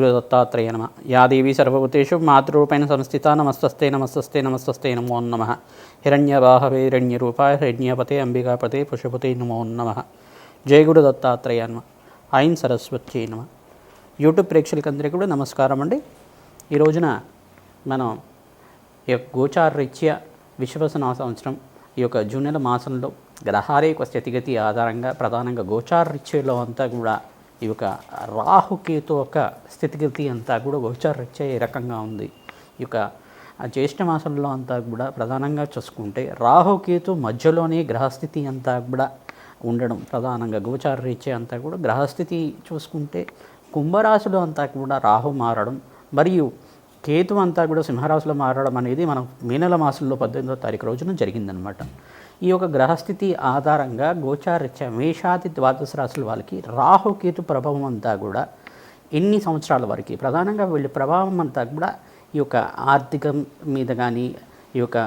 దత్తాత్రేయ నమ. యాదేవి సర్వభూతేషు మాతృరూపేణ సంస్థిత నమస్తస్తే నమస్తస్తే నమస్తస్తే నమో నమ. హిరణ్యవాహవే హిరణ్యరూపాయ హిరణ్యపతే అంబికాపతే పుషపతే నమో నమ. జయ గురు దత్తాత్రేయ నమ. ఐన్ సరస్వతి నమ. యూట్యూబ్ ప్రేక్షకులందరికీ కూడా నమస్కారం అండి. ఈ రోజున మనం ఈ యొక్క గోచారరీత్యా విశ్వసన సంవత్సరం ఈ యొక్క జూన్ నెల మాసంలో గ్రహాల యొక్క స్థితిగతి ఆధారంగా ప్రధానంగా గోచారరీత్యలో అంతా కూడా ఈ యొక్క రాహుకేతు యొక్క స్థితిగతి అంతా కూడా గోచారచ్చే రకంగా ఉంది. ఈ యొక్క ఆ జ్యేష్ఠ మాసంలో అంతా కూడా ప్రధానంగా చూసుకుంటే రాహుకేతు మధ్యలోనే గ్రహస్థితి అంతా కూడా ఉండడం ప్రధానంగా గోచార రీత్యా అంతా కూడా గ్రహస్థితి చూసుకుంటే కుంభరాశిలో అంతా కూడా రాహు మారడం మరియు కేతు అంతా కూడా సింహరాశిలో మారడం అనేది మనం మే నెల మాసంలో పద్దెనిమిదో తారీఖు రోజున జరిగిందనమాట ఈ యొక్క గ్రహస్థితి ఆధారంగా గోచారిత్య మేషాది ద్వాదశ రాశుల వాళ్ళకి రాహుకేతు ప్రభావం అంతా కూడా ఎన్ని సంవత్సరాల వరకు ప్రధానంగా వీళ్ళ ప్రభావం అంతా కూడా ఈ యొక్క ఆర్థికం మీద కానీ ఈ యొక్క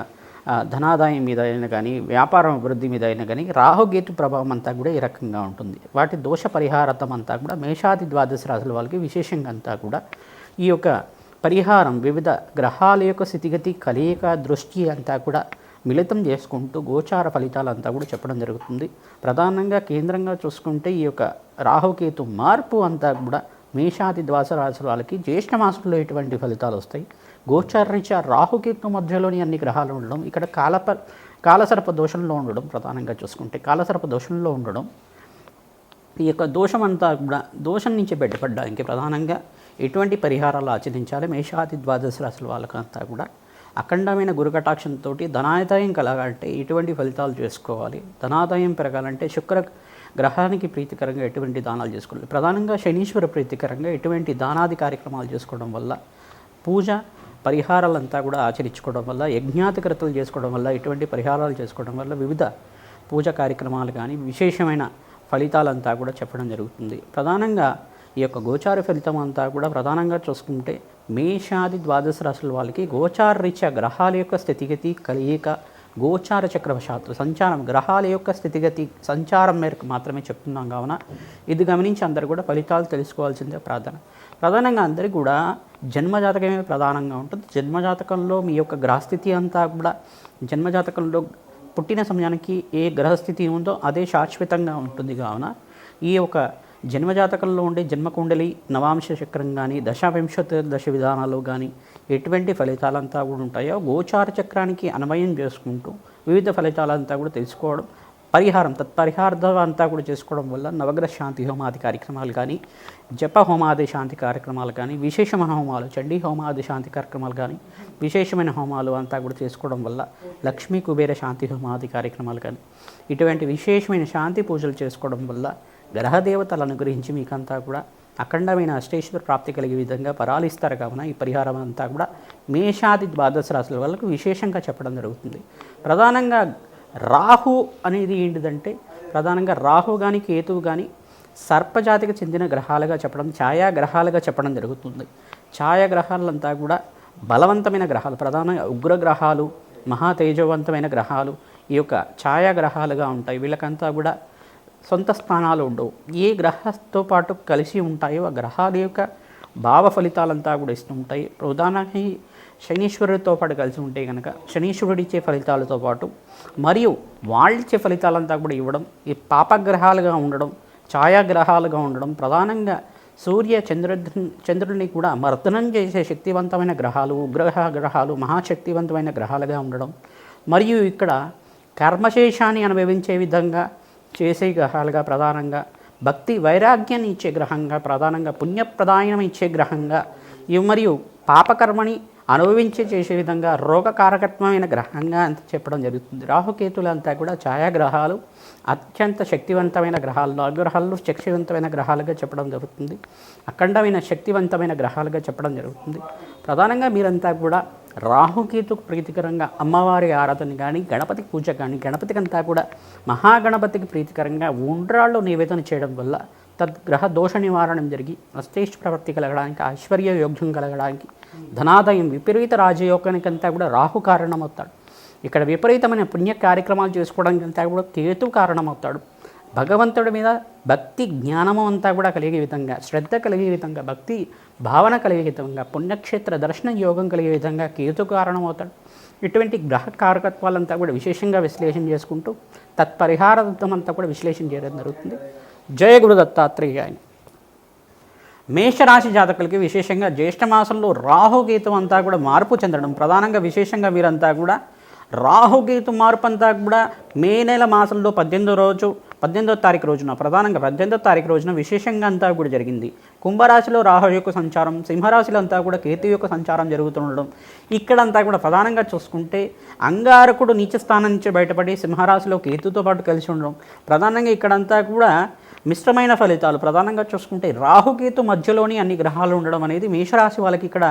ధనాదాయం మీద అయినా కానీ వ్యాపారం అభివృద్ధి మీద అయినా కానీ రాహుగేతు ప్రభావం అంతా కూడా ఈ రకంగా ఉంటుంది. వాటి దోష పరిహారతం అంతా కూడా మేషాది ద్వాదశ రాశుల వాళ్ళకి విశేషంగా అంతా కూడా ఈ యొక్క పరిహారం వివిధ గ్రహాల యొక్క స్థితిగతి కలయిక దృష్టి అంతా కూడా మిళితం చేసుకుంటూ గోచార ఫలితాలంతా కూడా చెప్పడం జరుగుతుంది. ప్రధానంగా కేంద్రంగా చూసుకుంటే ఈ యొక్క రాహుకేతు మార్పు అంతా కూడా మేషాది ద్వాస రాశుల వాళ్ళకి జ్యేష్ఠ మాసంలో ఎటువంటి ఫలితాలు వస్తాయి? గోచారరీత్యా రాహుకేతు మధ్యలోని అన్ని గ్రహాలు ఉండడం ఇక్కడ కాలప కాలసర్ప దోషంలో ఉండడం ప్రధానంగా చూసుకుంటే కాలసర్ప దోషంలో ఉండడం ఈ యొక్క దోషం అంతా కూడా దోషం నుంచి బయటపడడానికి ప్రధానంగా ఎటువంటి పరిహారాలు ఆచరించాలి? మేషాది ద్వాదశ రాశుల వాళ్ళకంతా కూడా అఖండమైన గురుకటాక్షంతో ధనాదాయం కలగాలంటే ఎటువంటి ఫలితాలు చేసుకోవాలి? ధనాదాయం పెరగాలంటే శుక్ర గ్రహానికి ప్రీతికరంగా ఎటువంటి దానాలు చేసుకోవాలి? ప్రధానంగా శనీశ్వర ప్రీతికరంగా ఎటువంటి దానాది కార్యక్రమాలు చేసుకోవడం వల్ల పూజ పరిహారాలంతా కూడా ఆచరించుకోవడం వల్ల యజ్ఞాతికృతలు చేసుకోవడం వల్ల ఎటువంటి పరిహారాలు చేసుకోవడం వల్ల వివిధ పూజ కార్యక్రమాలు కానీ విశేషమైన ఫలితాలంతా కూడా చెప్పడం జరుగుతుంది. ప్రధానంగా ఈ యొక్క గోచార ఫలితం అంతా కూడా ప్రధానంగా చూసుకుంటే మేషాది ద్వాదశ రాశుల వాళ్ళకి గోచార రీత్యా గ్రహాల యొక్క స్థితిగతి కలియిక గోచార చక్రవశాత్తు సంచారం గ్రహాల యొక్క స్థితిగతి సంచారం మేరకు మాత్రమే చెప్తున్నాం కావున ఇది గమనించి అందరు కూడా ఫలితాలు తెలుసుకోవాల్సిందే ప్రార్థన. ప్రధానంగా అందరికీ కూడా జన్మజాతకమే ప్రధానంగా ఉంటుంది. జన్మజాతకంలో మీ యొక్క గ్రహస్థితి అంతా కూడా జన్మజాతకంలో పుట్టిన సమయానికి ఏ గ్రహస్థితి ఉందో అదే శాశ్వతంగా ఉంటుంది కావున ఈ యొక్క జన్మజాతకంలో ఉండే జన్మకుండలి నవాంశ చక్రం కానీ దశావింశత దశ విధానాలు కానీ ఎటువంటి ఫలితాలంతా కూడా ఉంటాయో గోచార చక్రానికి అన్వయం చేసుకుంటూ వివిధ ఫలితాలంతా కూడా తెలుసుకోవడం పరిహారం తత్పరిహార్థం అంతా కూడా చేసుకోవడం వల్ల నవగ్రహ శాంతి హోమాది కార్యక్రమాలు కానీ జప హోమాది శాంతి కార్యక్రమాలు కానీ విశేషమైన హోమాలు చండీ హోమాది శాంతి కార్యక్రమాలు కానీ విశేషమైన హోమాలు అంతా కూడా చేసుకోవడం వల్ల లక్ష్మీ కుబేర శాంతి హోమాది కార్యక్రమాలు కానీ ఇటువంటి విశేషమైన శాంతి పూజలు చేసుకోవడం వల్ల గ్రహదేవతలు అనుగ్రహించి మీకంతా కూడా అఖండమైన అష్టేశ్వర ప్రాప్తి కలిగే విధంగా పరాలిస్తారు కావున ఈ పరిహారం అంతా కూడా మేషాది ద్వాదశ రాశుల వాళ్ళకు విశేషంగా చెప్పడం జరుగుతుంది. ప్రధానంగా రాహు అనేది ఏంటిదంటే ప్రధానంగా రాహు కానీ కేతువు కానీ సర్పజాతికి చెందిన గ్రహాలుగా చెప్పడం ఛాయాగ్రహాలుగా చెప్పడం జరుగుతుంది. ఛాయాగ్రహాలంతా కూడా బలవంతమైన గ్రహాలు ప్రధానంగా ఉగ్రగ్రహాలు మహా తేజవంతమైన గ్రహాలు ఈ యొక్క ఛాయాగ్రహాలుగా ఉంటాయి. వీళ్ళకంతా కూడా సొంత స్థానాలు ఉండవు. ఏ గ్రహస్తో పాటు కలిసి ఉంటాయో ఆ గ్రహాల యొక్క భావ ఫలితాలంతా కూడా ఇస్తుంటాయి ప్రధానంగా శనీశ్వరుడితో పాటు కలిసి ఉంటే కనుక శనీశ్వరుడు ఇచ్చే ఫలితాలతో పాటు మరియు వాళ్ళిచ్చే ఫలితాలంతా కూడా ఇవ్వడం ఈ పాపగ్రహాలుగా ఉండడం ఛాయాగ్రహాలుగా ఉండడం ప్రధానంగా సూర్య చంద్ర చంద్రుడిని కూడా మర్దనం చేసే శక్తివంతమైన గ్రహాలు ఉగ్రహ గ్రహాలు మహాశక్తివంతమైన గ్రహాలుగా ఉండడం మరియు ఇక్కడ కర్మశేషాన్ని అనుభవించే విధంగా చేసే గ్రహాలుగా ప్రధానంగా భక్తి వైరాగ్యాన్ని ఇచ్చే గ్రహంగా ప్రధానంగా పుణ్యప్రదాయం ఇచ్చే గ్రహంగా ఇవి మరియు పాపకర్మని అనుభవించే చేసే విధంగా రోగకారకత్వమైన గ్రహంగా అంత చెప్పడం జరుగుతుంది. రాహుకేతులంతా కూడా ఛాయాగ్రహాలు అత్యంత శక్తివంతమైన గ్రహాలు నవగ్రహాలు శక్తివంతమైన గ్రహాలుగా చెప్పడం జరుగుతుంది. అఖండమైన శక్తివంతమైన గ్రహాలుగా చెప్పడం జరుగుతుంది. ప్రధానంగా మీరంతా కూడా రాహుకేతుకు ప్రీతికరంగా అమ్మవారి ఆరాధన కానీ గణపతి పూజ కానీ గణపతికి అంతా కూడా మహాగణపతికి ప్రీతికరంగా ఉండ్రాళ్ళు నివేదన చేయడం వల్ల తద్గ్రహ దోష నివారణం జరిగి అస్తేష్ ప్రవృత్తి కలగడానికి ఐశ్వర్య యోగ్యం కలగడానికి ధనాదాయం విపరీత రాజయోగానికంతా కూడా రాహు కారణమవుతాడు. ఇక్కడ విపరీతమైన పుణ్య కార్యక్రమాలు చేసుకోవడానికి అంతా కూడా కేతు కారణమవుతాడు. భగవంతుడి మీద భక్తి జ్ఞానము అంతా కూడా కలిగే విధంగా శ్రద్ధ కలిగే విధంగా భక్తి భావన కలిగే విధంగా పుణ్యక్షేత్ర దర్శన యోగం కలిగే విధంగా కేతు కారణమవుతాడు. ఇటువంటి గ్రహ కారకత్వాలంతా కూడా విశేషంగా విశ్లేషణ చేసుకుంటూ తత్పరిహారత్వం అంతా కూడా విశ్లేషణ చేయడం జరుగుతుంది. జయ గురు దత్తాత్రేయ ఆయన మేషరాశి జాతకులకి విశేషంగా జ్యేష్ఠ మాసంలో రాహుగీతం అంతా కూడా మార్పు చెందడం ప్రధానంగా విశేషంగా వీరంతా కూడా రాహుగీతం మార్పు అంతా కూడా మే నెల మాసంలో పద్దెనిమిదో రోజు పద్దెనిమిదో తారీఖు రోజున ప్రధానంగా పద్దెనిమిదో తారీఖు రోజున విశేషంగా అంతా కూడా జరిగింది. కుంభరాశిలో రాహు యొక్క సంచారం సింహరాశిలో అంతా కూడా కేతు యొక్క సంచారం జరుగుతుండడం. ఇక్కడంతా కూడా ప్రధానంగా చూసుకుంటే అంగారకుడు నీచ స్థానం నుంచి బయటపడి సింహరాశిలో కేతుతో పాటు కలిసి ఉండడం. ప్రధానంగా ఇక్కడంతా కూడా మిశ్రమైన ఫలితాలు. ప్రధానంగా చూసుకుంటే రాహుకేతు మధ్యలోని అన్ని గ్రహాలు ఉండడం అనేది మేషరాశి వాళ్ళకి ఇక్కడ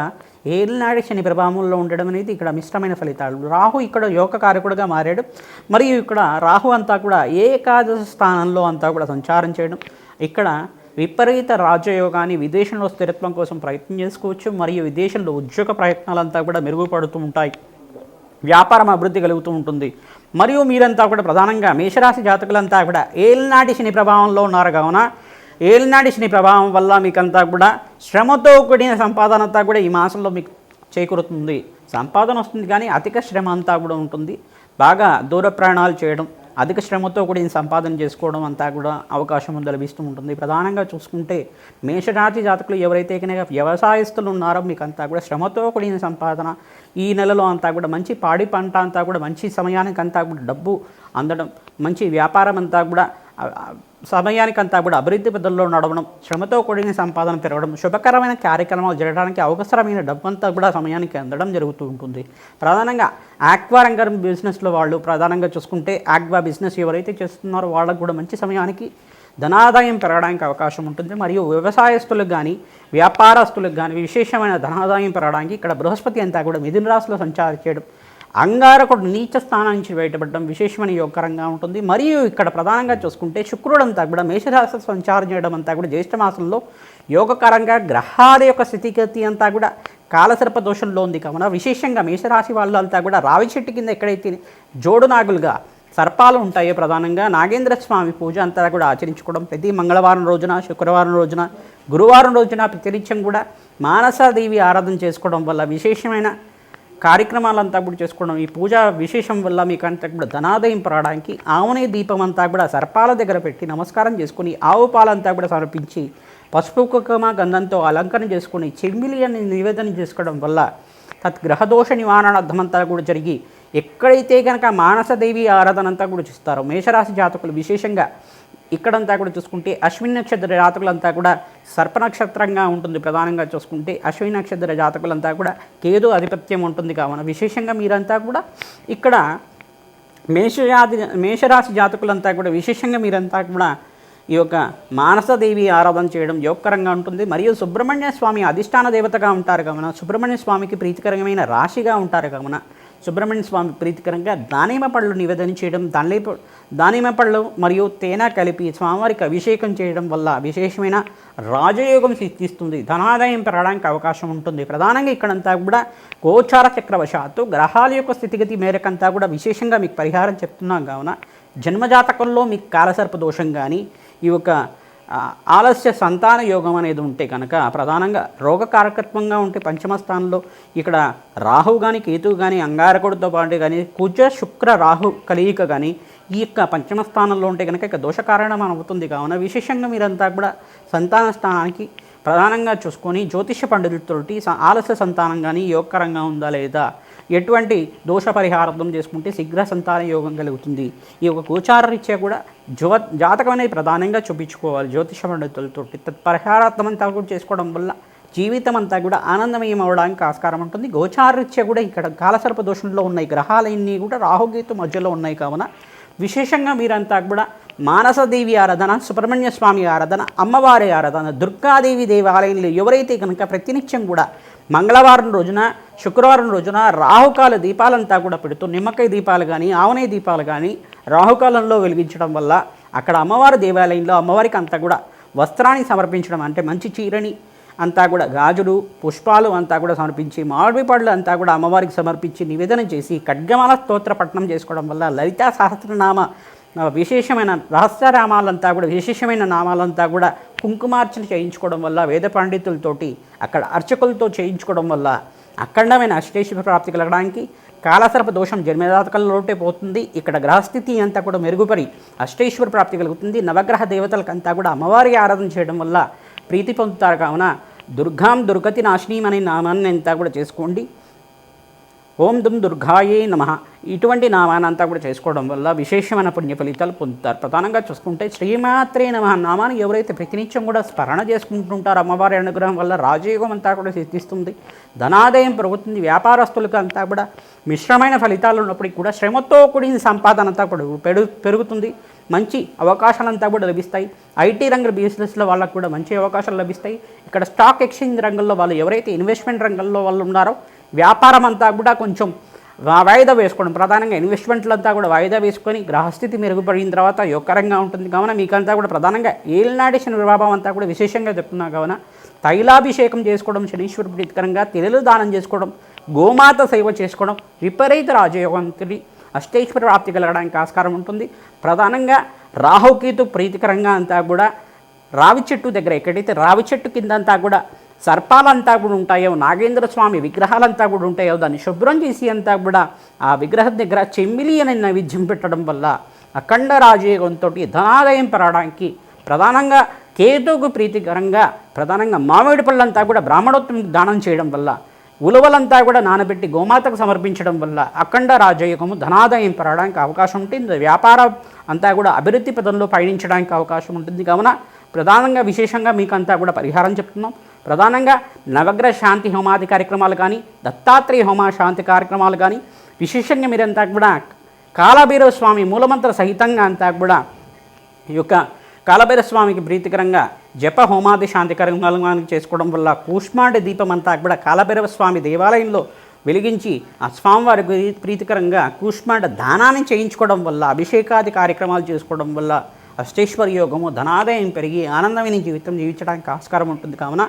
ఏలినాడు శని ప్రభావంలో ఉండడం అనేది ఇక్కడ మిశ్రమైన ఫలితాలు. రాహు ఇక్కడ యోగకారకుడుగా మారాడు. మరియు ఇక్కడ రాహు అంతా కూడా ఏకాదశ స్థానంలో అంతా కూడా సంచారం చేయడం. ఇక్కడ విపరీత రాజయోగాన్ని విదేశంలో స్థిరత్వం కోసం ప్రయత్నం చేసుకోవచ్చు. మరియు విదేశంలో ఉద్యోగ ప్రయత్నాలంతా కూడా మెరుగుపడుతూ ఉంటాయి. వ్యాపారం అభివృద్ధి కలుగుతూ ఉంటుంది. మరియు మీరంతా కూడా ప్రధానంగా మేషరాశి జాతకులంతా కూడా ఏలినాటి శని ప్రభావంలో ఉన్నారు. కావున ఏలినాటి శని ప్రభావం వల్ల మీకంతా కూడా శ్రమతో కూడిన సంపాదన అంతా కూడా ఈ మాసంలో మీకు చేకూరుతుంది. సంపాదన వస్తుంది కానీ అధిక శ్రమ అంతా కూడా ఉంటుంది. బాగా దూర ప్రయాణాలు చేయడం అధిక శ్రమతో కూడిన సంపాదన చేసుకోవడం అంతా కూడా అవకాశం ఉంది లభిస్తూ ఉంటుంది. ప్రధానంగా చూసుకుంటే మేషరాశి జాతకులు ఎవరైతే కనుక వ్యవసాయస్తులు ఉన్నారో మీకు అంతా కూడా శ్రమతో కూడిన సంపాదన ఈ నెలలో అంతా కూడా మంచి పాడి పంట అంతా కూడా మంచి సమయానికి అంతా కూడా డబ్బు అందడం మంచి వ్యాపారం అంతా కూడా సమయానికంతా కూడా అభివృద్ధి పద్ధతిలో నడవడం శ్రమతో కూడిన సంపాదన పెరగడం శుభకరమైన కార్యక్రమాలు జరగడానికి అవసరమైన డబ్బంతా కూడా సమయానికి అందడం జరుగుతూ ఉంటుంది. ప్రధానంగా ఆక్వా రంగం బిజినెస్లో వాళ్ళు ప్రధానంగా చూసుకుంటే ఆక్వా బిజినెస్ ఎవరైతే చేస్తున్నారో వాళ్ళకు కూడా మంచి సమయానికి ధనాదాయం పెరగడానికి అవకాశం ఉంటుంది. మరియు వ్యవసాయస్తులకు కానీ వ్యాపారస్తులకు కానీ విశేషమైన ధనాదాయం పెరగడానికి ఇక్కడ బృహస్పతి అంతా కూడా మిథున రాశిలో సంచారం చేయడం అంగారకుడు నీచ స్థానం నుంచి బయటపడడం విశేషమైన యోగకరంగా ఉంటుంది. మరియు ఇక్కడ ప్రధానంగా చూసుకుంటే శుక్రుడు అంతా కూడా మేషరాశి సంచారం చేయడం అంతా కూడా జ్యేష్ఠ మాసంలో యోగకరంగా గ్రహాల యొక్క స్థితిగతి అంతా కూడా కాలసర్ప దోషంలో ఉంది. కావున విశేషంగా మేషరాశి వాళ్ళంతా కూడా రావి చెట్టు కింద ఎక్కడైతే జోడు నాగులుగా సర్పాలు ఉంటాయో ప్రధానంగా నాగేంద్ర స్వామి పూజ అంతా కూడా ఆచరించుకోవడం. ప్రతి మంగళవారం రోజున శుక్రవారం రోజున గురువారం రోజున ప్రతినిత్యం కూడా మానసాదేవి ఆరాధన చేసుకోవడం వల్ల విశేషమైన కార్యక్రమాలంతా కూడా చేసుకోవడం ఈ పూజ విశేషం వల్ల మీకు అంతా కూడా ధనాదయం పడడానికి ఆవునే దీపం అంతా కూడా సర్పాల దగ్గర పెట్టి నమస్కారం చేసుకుని ఆవు పాలంతా కూడా సమర్పించి పసుపు కుకమ గంధంతో అలంకరణ చేసుకుని చెమ్మిలి అని నివేదన చేసుకోవడం వల్ల తద్గ్రహదోష నివారణార్థం అంతా కూడా జరిగి ఎక్కడైతే కనుక మానసదేవి ఆరాధన అంతా కూడా చూస్తారో మేషరాశి జాతకులు విశేషంగా ఇక్కడంతా కూడా చూసుకుంటే అశ్విని నక్షత్ర జాతకులంతా కూడా సర్ప నక్షత్రంగా ఉంటుంది ప్రధానంగా చూసుకుంటే. అశ్విని నక్షత్ర జాతకులంతా కూడా కేదు ఆధిపత్యం ఉంటుంది కావున. విశేషంగా మీరంతా కూడా ఇక్కడ మేషజాతి మేషరాశి జాతకులంతా కూడా విశేషంగా మీరంతా కూడా ఈ యొక్క మానసదేవి ఆరాధన చేయడం యోగకరంగా ఉంటుంది. మరియు సుబ్రహ్మణ్య స్వామి అధిష్టాన దేవతగా ఉంటారు కావున. సుబ్రహ్మణ్య స్వామికి ప్రీతికరమైన రాశిగా ఉంటారు కావున. సుబ్రహ్మణ్య స్వామి ప్రీతికరంగా దానిమ్మ పళ్ళు నివేదన చేయడం దానిలే దానిమ్మ పళ్ళు మరియు తేనె కలిపి స్వామివారికి అభిషేకం చేయడం వల్ల విశేషమైన రాజయోగం సిద్ధిస్తుంది. ధనాదాయం పెరగడానికి అవకాశం ఉంటుంది. ప్రధానంగా ఇక్కడంతా కూడా గోచార చక్రవశాత్తు గ్రహాల యొక్క స్థితిగతి మేరకంతా కూడా విశేషంగా మీకు పరిహారం చెప్తున్నాం. కావున జన్మజాతకంలో మీకు కాలసర్ప దోషం కానీ ఈ యొక్క ఆలస్య సంతాన యోగం అనేది ఉంటే కనుక ప్రధానంగా రోగకారకత్వంగా ఉంటే పంచమ స్థానంలో ఇక్కడ రాహు కానీ కేతువు కానీ అంగారకుడితో పాటు కానీ కుజ శుక్ర రాహు కలయిక కానీ ఈ యొక్క పంచమ స్థానంలో ఉంటే కనుక ఇక దోషకారణం అవుతుంది. కావున విశేషంగా మీరంతా కూడా సంతాన స్థానానికి ప్రధానంగా చూసుకొని జ్యోతిష పండితులతోటి స- ఆలస్య సంతానం కానీ యోగకరంగా ఉందా లేదా ఎటువంటి దోష పరిహారం చేసుకుంటే శీఘ్ర సంతాన యోగం కలుగుతుంది. ఈ యొక్క గోచారరీత్యా కూడా జ్యో జాతకం అనేది ప్రధానంగా చూపించుకోవాలి. జ్యోతిష పండితులతో తత్పరిహారార్థం అంతా కూడా చేసుకోవడం వల్ల జీవితం అంతా కూడా ఆనందమయం అవడానికి ఆస్కారం ఉంటుంది. గోచారరీత్యా కూడా ఇక్కడ కాలసర్ప దోషంలో ఉన్నాయి గ్రహాలన్నీ కూడా రాహుగీతు మధ్యలో ఉన్నాయి కావున విశేషంగా మీరంతా కూడా మానసదేవి ఆరాధన సుబ్రహ్మణ్య స్వామి ఆరాధన అమ్మవారి ఆరాధన దుర్గాదేవి దేవాలయంలో ఎవరైతే కనుక ప్రతినిత్యం కూడా మంగళవారం రోజున శుక్రవారం రోజున రాహుకాల దీపాలంతా కూడా పెడుతూ నిమ్మకాయ దీపాలు కానీ ఆవనే దీపాలు కానీ రాహుకాలంలో వెలిగించడం వల్ల అక్కడ అమ్మవారి దేవాలయంలో అమ్మవారికి అంతా కూడా వస్త్రాన్ని సమర్పించడం అంటే మంచి చీరని అంతా కూడా గాజులు పుష్పాలు అంతా కూడా సమర్పించి మామిడి పళ్ళు అంతా కూడా అమ్మవారికి సమర్పించి నివేదన చేసి ఖడ్గమాల స్తోత్ర పఠనం చేసుకోవడం వల్ల లలితా సహస్రనామ ఆ, విశేషమైన రహస్యనామాలంతా కూడా విశేషమైన నామాలంతా కూడా కుంకుమార్చన చేయించుకోవడం వల్ల వేద పండితులతోటి అక్కడ అర్చకులతో చేయించుకోవడం వల్ల అఖండమైన అష్టేశ్వర ప్రాప్తి కలగడానికి కాలసర్ప దోషం జన్మజాతకంలోటే పోతుంది. ఇక్కడ గ్రహస్థితి అంతా కూడా మెరుగుపరి అష్టేశ్వర ప్రాప్తి కలుగుతుంది. నవగ్రహ దేవతలకంతా కూడా అమ్మవారి ఆరాధన చేయడం వల్ల ప్రీతి పొందుతారు. కావున దుర్గాం దుర్గతి నాశనీం అనే నామాన్ని అంతా కూడా చేసుకోండి. ఓం దుమ్ దుర్గాయే నమ. ఇటువంటి నామానంతా కూడా చేసుకోవడం వల్ల విశేషమైన పుణ్య ఫలితాలు పొందుతారు. ప్రధానంగా చూసుకుంటే శ్రీమాత్రే నమ. నామాన్ని ఎవరైతే ప్రతినిత్యం కూడా స్మరణ చేసుకుంటుంటారో అమ్మవారి అనుగ్రహం వల్ల రాజయోగం అంతా కూడా సిద్ధిస్తుంది. ధనాదాయం పెరుగుతుంది. వ్యాపారస్తులకు అంతా కూడా మిశ్రమైన ఫలితాలు ఉన్నప్పటికీ కూడా శ్రమతో కూడిన సంపాదన అంతా కూడా పెరుగు పెరుగుతుంది. మంచి అవకాశాలంతా కూడా లభిస్తాయి. ఐటీ రంగ బిజినెస్లో వాళ్ళకు కూడా మంచి అవకాశాలు లభిస్తాయి. ఇక్కడ స్టాక్ ఎక్స్చేంజ్ రంగంలో వాళ్ళు ఎవరైతే ఇన్వెస్ట్మెంట్ రంగంలో వాళ్ళు ఉన్నారో వ్యాపారం అంతా కూడా కొంచెం వాయిదా వేసుకోవడం. ప్రధానంగా ఇన్వెస్ట్మెంట్లు అంతా కూడా వాయిదా వేసుకొని గ్రహస్థితి మెరుగుపడిన తర్వాత యొక్కరంగా ఉంటుంది. కావున మీకంతా కూడా ప్రధానంగా ఏలినాటి శని ప్రభావం అంతా కూడా విశేషంగా చెప్తున్నా. కావున తైలాభిషేకం చేసుకోవడం శనీశ్వర ప్రీతికరంగా తెరలు దానం చేసుకోవడం గోమాత సేవ చేసుకోవడం విపరీత రాజయోగంతుడి అష్టేశ్వర ప్రాప్తి కలగడానికి ఆస్కారం ఉంటుంది. ప్రధానంగా రాహుకేతు ప్రీతికరంగా అంతా కూడా రావి చెట్టు దగ్గర ఎక్కడైతే రావి చెట్టు కిందంతా కూడా సర్పాలంతా కూడా ఉంటాయో నాగేంద్ర స్వామి విగ్రహాలంతా కూడా ఉంటాయో దాన్ని శుభ్రం చేసి అంతా కూడా ఆ విగ్రహం దగ్గర చెమ్మిలి అనే నైవేద్యం పెట్టడం వల్ల అఖండ రాజయోగంతో ధనాదాయం పెరగడానికి ప్రధానంగా కేతుకు ప్రీతికరంగా ప్రధానంగా మామిడి పళ్ళంతా కూడా బ్రాహ్మణోత్తం దానం చేయడం వల్ల ఉలవలంతా కూడా నానబెట్టి గోమాతకు సమర్పించడం వల్ల అఖండ రాజయోగము ధనాదాయం పెరగడానికి అవకాశం ఉంటుంది. వ్యాపారం అంతా కూడా అభివృద్ధి పదంలో పయనించడానికి అవకాశం ఉంటుంది. కావున ప్రధానంగా విశేషంగా మీకు అంతా కూడా పరిహారం చెప్తున్నాం. ప్రధానంగా నవగ్రహ శాంతి హోమాది కార్యక్రమాలు కానీ దత్తాత్రేయ హోమ శాంతి కార్యక్రమాలు కానీ విశేషంగా మీరంతా కూడా కాలభైరవ స్వామి మూలమంత్ర సహితంగా అంతా కూడా ఈ యొక్క కాలభైరవ స్వామికి ప్రీతికరంగా జప హోమాది శాంతి కార్యక్రమాలు చేసుకోవడం వల్ల కూష్మాండి దీపం అంతా కూడా కాలభైరవ స్వామి దేవాలయంలో వెలిగించి ఆ స్వామివారి ప్రీతికరంగా కూష్మాండ దానాన్ని చేయించుకోవడం వల్ల అభిషేకాది కార్యక్రమాలు చేసుకోవడం వల్ల అష్టేశ్వర యోగము ధనాదాయం పెరిగి ఆనందమైన జీవితం జీవించడానికి ఆస్కారం ఉంటుంది. కావున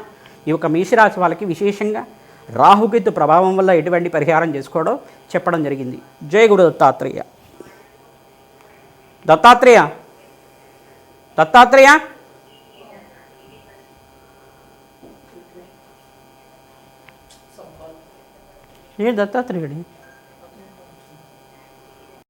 ఈ యొక్క మేషరాశి వాళ్ళకి విశేషంగా రాహుకేతు ప్రభావం వల్ల ఎటువంటి పరిహారం చేసుకోవడం చెప్పడం జరిగింది. జయగుడు గురు దత్తాత్రేయ. దత్తాత్రేయ? దత్తాత్రేయ? ఏ దత్తాత్రేయుడి?